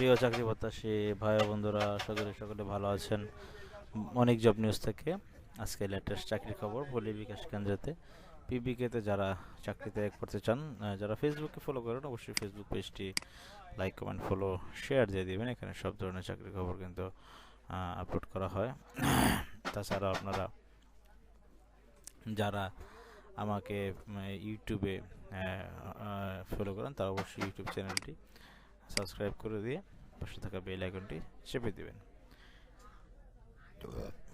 প্রিয় চাকরি প্রত্যাশী ভাই বন্ধুরা করি সকলে ভালো আছেন। অনেক জব নিউজ থেকে আজকে লেটেস্ট চাকরির খবর পল্লী বিকাশ কেন্দ্রেতে। পিবিকেতে যারা চাকরিতে করতে চান যারা ফেসবুকে ফলো করেন, অবশ্যই ফেসবুক পেজটি লাইক কমেন্ট ফলো শেয়ার দিয়ে দেবেন। এখানে সব ধরনের চাকরির খবর কিন্তু আপলোড করা হয়। তাছাড়া আপনারা যারা আমাকে ইউটিউবে ফলো করেন, তারা অবশ্যই ইউটিউব চ্যানেলটি সাবস্ক্রাইব করে দিয়ে পাশে থাকা বেল আইকনটি চেপে দিবেন।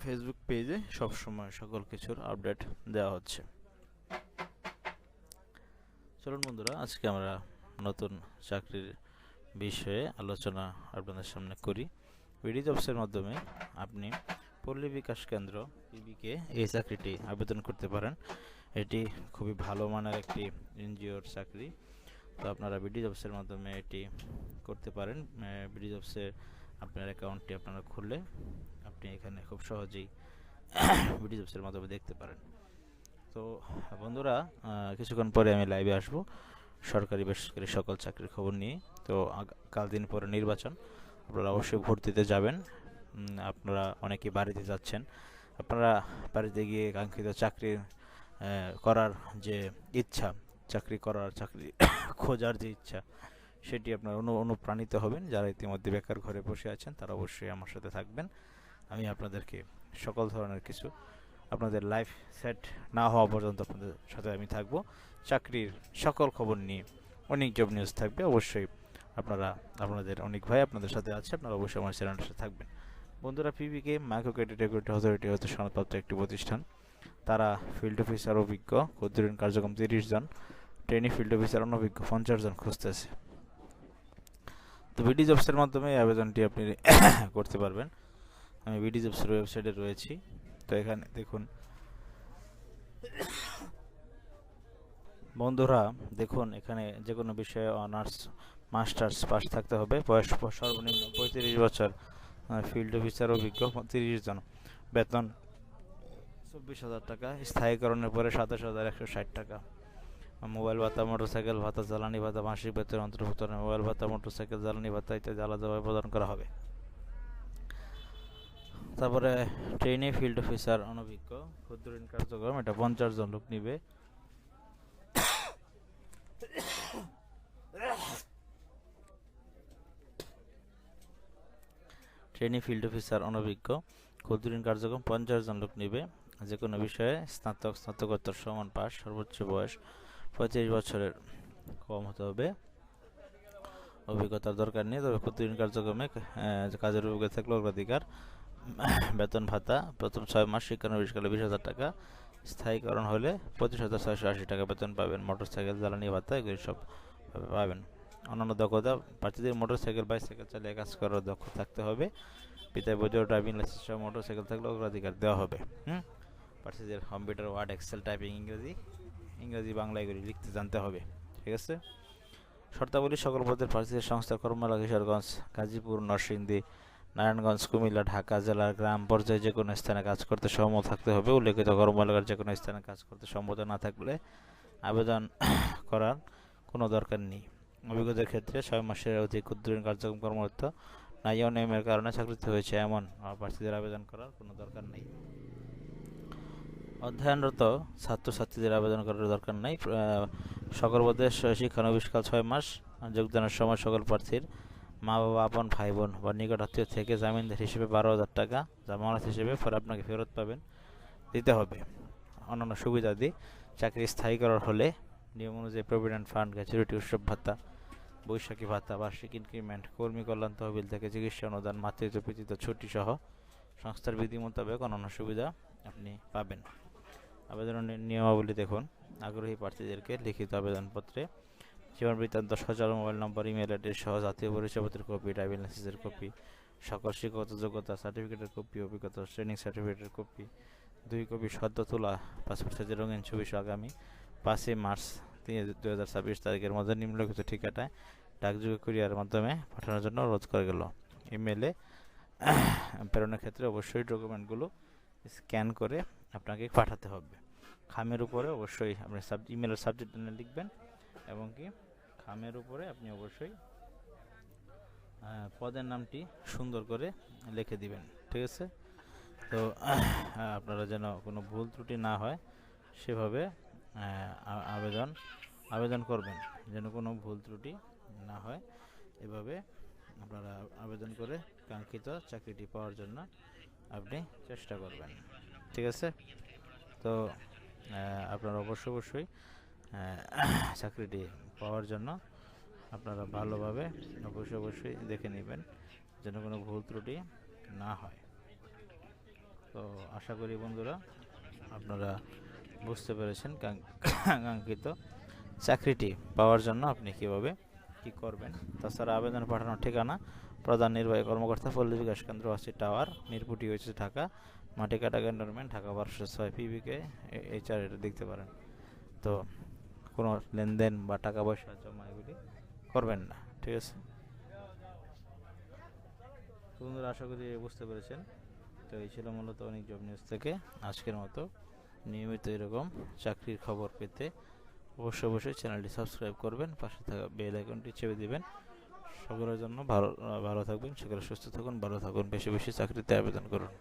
ফেসবুক পেজে সবসময় সকল কিছুর আপডেট দেওয়া হচ্ছে। চলুন বন্ধুরা, আজকে আমরা নতুন চাকরির বিষয়ে আলোচনা আপনাদের সামনে করি। বিডি জবসের মাধ্যমে আপনি পল্লী বিকাশ কেন্দ্র পিবিকে এই চাকরিটি আবেদন করতে পারেন। এটি খুবই ভালো মানের একটি এনজিওর চাকরি। তো আপনারা বিডি জবসের মাধ্যমে এটি করতে পারেন। বিডি জবসে আপনার অ্যাকাউন্টটি আপনারা খুললে আপনি এখানে খুব সহজেই বিডি জবসের মাধ্যমে দেখতে পারেন। তো, বন্ধুরা কিছুক্ষণ পরে আমি লাইভে আসব। সরকারি বেসরকারি সকল চাকরির খবর নিয়ে। তো কাল দিন পরে নির্বাচন। আপনারা অবশ্যই ভোট দিতে যাবেন আপনারা অনেকে বাড়িতে যাচ্ছেন। আপনারা বাড়িতে গিয়ে কাঙ্ক্ষিত চাকরি করার যে ইচ্ছা চাকরি করার, চাকরি খোঁজার যে ইচ্ছা, সেটি আপনার অনু, অনুপ্রাণিত হবেন। যারা ইতিমধ্যে বেকার ঘরে বসে আছেন, তারা অবশ্যই আমার সাথে থাকবেন। আমি আপনাদেরকে সকল ধরনের কিছু আপনাদের লাইফ সেট না হওয়া পর্যন্ত আপনাদের সাথে আমি থাকব। চাকরির সকল খবর নিয়ে অনেক জব নিউজ থাকবে। অবশ্যই আপনারা, আপনাদের অনেক ভাই আপনাদের সাথে আছে, আপনারা অবশ্যই আমার চ্যানেলের সাথে থাকবেন। বন্ধুরা PBK micro credit regulatory authority হতে সনদপ্রাপ্ত একটি প্রতিষ্ঠান। তারা ফিল্ড অফিসার অভিজ্ঞ, ক্ষুদ্রঋণ কার্যক্রম তিরিশ জন ট্রেনি ফিল্ড অফিসার অনভিজ্ঞ পঞ্চাশ জন খুঁজতেছে। তো বিডি জবসের মাধ্যমে এই আবেদনটি আপনি করতে পারবেন। আমি বিডি জবসের ওয়েবসাইটে রয়েছি। তো এখানে দেখুন, বন্ধুরা দেখুন, এখানে যে কোনো বিষয়ে অনার্স, মাস্টার্স পাস থাকতে হবে। বয়স সর্বনিম্ন পঁয়ত্রিশ বছর ফিল্ড অফিসার অভিজ্ঞ, তিরিশ জন। বেতন চব্বিশ হাজার টাকা, স্থায়ীকরণের পরে সাতাশ হাজার একশো ষাট টাকা। মোবাইল ভাতা, মোটরসাইকেল ভাতা, জ্বালানি ভাতা, মাসিক বেতন অন্তর্ভুক্ত মোবাইল ভাতা, মোটরসাইকেল, জ্বালানি ভাতা ইত্যাদি আলাদাভাবে প্রদান করা হবে। তারপরে ট্রেনে ফিল্ড অফিসার অনভিজ্ঞ, ক্ষুদ্র ঋণ কার্যক্রম, এটা পঞ্চাশ জন লোক নিবে। ট্রেনে ফিল্ড অফিসার অনভিজ্ঞ, ক্ষুদ্র ঋণ কার্যক্রম পঞ্চাশ জন লোক নিবে। যে কোনো বিষয়ে স্নাতক স্নাতকোত্তর সমান পাস সর্বোচ্চ বয়স পঁয়ত্রিশ বছরের কম হতে হবে। অভিজ্ঞতার দরকার নেই তবে প্রতিদিন কার্যক্রমে কাজের অভিজ্ঞতা থাকলে অগ্রাধিকার বেতন ভাতা প্রথম ছয় মাস শিক্ষানবিশকালে বিশ হাজার টাকা স্থায়ীকরণ হলে পঁচিশ হাজার ছয়শো আশি টাকা বেতন পাবেন মোটরসাইকেল জ্বালানি ভাতা এগুলি সব পাবেন। অন্যান্য দক্ষতা প্রার্থীদের মোটরসাইকেল বাইসাইকেল চালিয়ে কাজ করার দক্ষ থাকতে হবে। পিতায় বৈধ ড্রাইভিং লাইসেন্স সহ মোটরসাইকেল থাকলে অগ্রাধিকার দেওয়া হবে। হুম? প্রার্থীদের কম্পিউটার ওয়ার্ড এক্সেল টাইপিং ইংরেজি ইংরেজি বাংলা এগুলি লিখতে জানতে হবে, ঠিক আছে? শর্তাবলী সকল পদের প্রার্থীদের সংস্থা কর্মলা কিশোরগঞ্জ, গাজীপুর, নরসিংদী, নারায়ণগঞ্জ, কুমিল্লা, ঢাকা জেলার গ্রাম পর্যায়ে যে কোনো স্থানে কাজ করতে সম্মত থাকতে হবে। উল্লেখিত কর্মলাগার যে কোনো স্থানে কাজ করতে সম্মত না থাকলে আবেদন করার কোনো দরকার নেই। অভিজ্ঞতার ক্ষেত্রে ছয় মাসের অধিক ক্ষুদ্রঋণ কার্যক্রম কর্মরত নাই অনিয়মের কারণে চাকরিতে হয়েছে এমন প্রার্থীদের আবেদন করার কোনো দরকার নেই। অধ্যয়নরত ছাত্রছাত্রীদের আবেদন করার দরকার নেই। সকল পদে শ- শিক্ষানবিষ্কাল ছয় মাস যোগদানের সময় সকল প্রার্থীর মা বাবা আপন ভাই বোন বা নিকট আত্মীয় থেকে জামিনদার হিসেবে বারো হাজার টাকা জামানত হিসেবে পরে আপনাকে ফেরত পাবেন, দিতে হবে। অন্যান্য সুবিধাদি চাকরি স্থায়ী করার হলে নিয়ম অনুযায়ী প্রভিডেন্ট ফান্ড গ্র্যাচুইটি উৎসব ভাতা, বৈশাখী ভাতা, বার্ষিক ইনক্রিমেন্ট কর্মী কল্যাণ তহবিল থেকে চিকিৎসা অনুদান, মাতৃত্ব, পিতৃত্ব ছুটি সহ সংস্থার বিধি মোতাবেক অন্যান্য সুবিধা আপনি পাবেন। আবেদনের নিয়মাবলী দেখুন। আগ্রহী প্রার্থীদেরকে লিখিত আবেদনপত্রে জীবন বৃত্তান্ত, সচল মোবাইল নম্বর, ইমেল অ্যাড্রেস সহ জাতীয় পরিচয়পত্রের কপি, ড্রাইভিং লাইসেন্সের কপি, সকল শিক্ষাগত যোগ্যতা, সার্টিফিকেটের কপি, অভিজ্ঞতা, ট্রেনিং সার্টিফিকেটের কপি, দুই কপি সদ্য তোলা, পাসপোর্ট সাইজের রঙিন ছবি সহ আগামী পাঁচই মার্চ তিন দু হাজার ছাব্বিশ তারিখের মধ্যে নিম্নলিখিত ঠিকাটায় ডাকযোগে কুরিয়ারের মাধ্যমে পাঠানোর জন্য অনুরোধ করে গেল। ইমেলে প্রেরণের ক্ষেত্রে অবশ্যই ডকুমেন্টগুলো স্ক্যান করে আপনাকে পাঠাতে হবে। খামের উপরে অবশ্যই আপনি সাব ইমেলের সাবজেক্ট লিখবেন এবং কি খামের উপরে আপনি অবশ্যই পদের নামটি সুন্দর করে লিখে দিবেন। ঠিক আছে? তো আপনারা যেন কোনো ভুল ত্রুটি না হয়, সেভাবে আবেদন আবেদন করবেন। যেন কোনো ভুল ত্রুটি না হয়, এভাবে আপনারা আবেদন করে কাঙ্ক্ষিত চাকরিটি পাওয়ার জন্য আপনি চেষ্টা করবেন। ঠিক আছে? তো আপনারা অবশ্যই অবশ্যই চাকরিটি পাওয়ার জন্য আপনারা ভালোভাবে অবশ্যই অবশ্যই দেখে নেবেন যেন কোনো ভুল ত্রুটি না হয়। তো, আশা করি বন্ধুরা আপনারা বুঝতে পেরেছেন কাঙ্ক- কাঙ্ক্ষিত চাকরিটি পাওয়ার জন্য আপনি কীভাবে কি করবেন। তাছাড়া আবেদন পাঠানোর ঠিকানা প্রধান নির্বাহী কর্মকর্তা পল্লী বিকাশ কেন্দ্র আছে টাওয়ার মিরপুটি হয়েছে ঢাকা মাটিকাটা ক্যান্টনমেন্ট ঢাকা বারোশো ছয় পিবিকে এই চার এটা দেখতে পারেন। তো কোনো লেনদেন বা টাকা পয়সা জমা এগুলি করবেন না, ঠিক আছে? বন্ধুরা, আশা করি বুঝতে পেরেছেন। তো এই ছিল মূলত অনেক জব নিউজ থেকে। আজকের মতো নিয়মিত এরকম চাকরির খবর পেতে অবশ্যই অবশ্যই চ্যানেলটি সাবস্ক্রাইব করবেন, পাশে থাকা বেল আইকনটি চেপে দিবেন। সকলের জন্য ভালো ভালো থাকবেন, সকলে সুস্থ থাকুন, ভালো থাকুন, বেশি বেশি চাকরিতে আবেদন করুন।